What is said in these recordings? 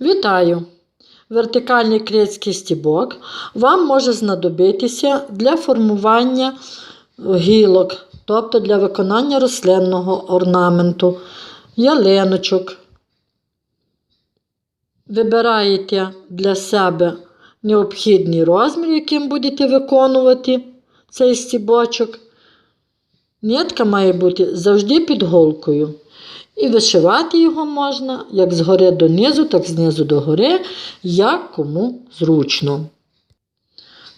Вітаю! Вертикальний крицький стібок вам може знадобитися для формування гілок, тобто для виконання рослинного орнаменту, ялиночок. Вибираєте для себе необхідний розмір, яким будете виконувати цей стібочок. Нитка має бути завжди під голкою. І вишивати його можна як згори донизу, так знизу до гори, як кому зручно.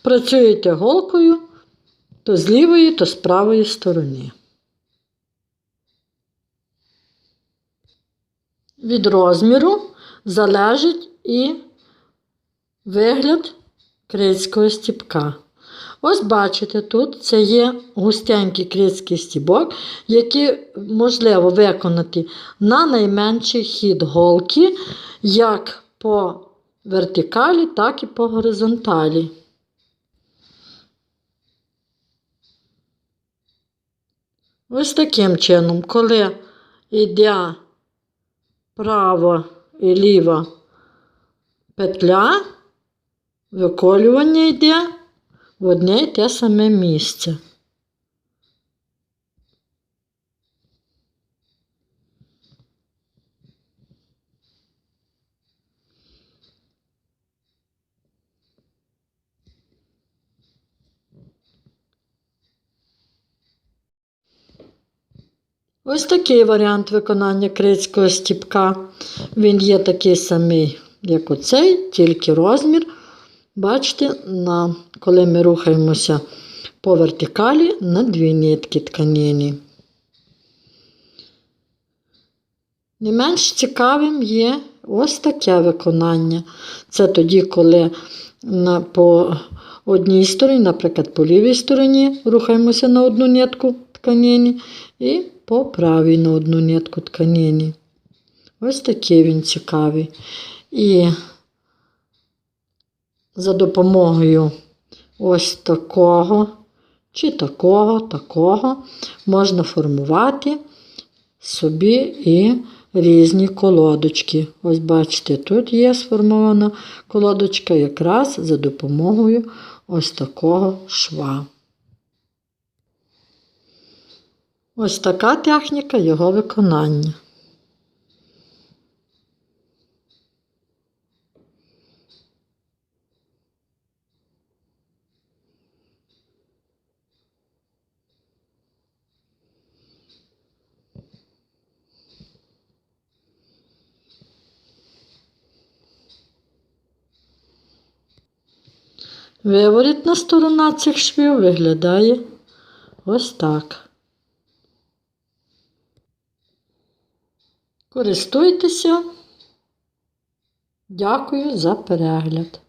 Працюєте голкою то з лівої, то з правої сторони. Від розміру залежить і вигляд крицького стібка. Ось бачите, тут це є густенький крицький стібок, який можливо виконати на найменший хід голки, як по вертикалі, так і по горизонталі. Ось таким чином, коли йде права і ліва петля, виколювання йде в одне й те саме місце. Ось такий варіант виконання крицького стіпка. Він є такий самий, як оцей, тільки розмір. Бачите, на, коли ми рухаємося по вертикалі на дві нитки тканини. Не менш цікавим є ось таке виконання. Це тоді, коли на, по одній стороні, наприклад, по лівій стороні рухаємося на одну нитку тканини і по правій на одну нитку тканини. Ось такий він цікавий. І за допомогою ось такого, чи такого, такого можна формувати собі і різні колодочки. Ось бачите, тут є сформована колодочка якраз за допомогою ось такого шва. Ось така техніка його виконання. Виворітна сторона цих швів виглядає ось так. Користуйтеся. Дякую за перегляд.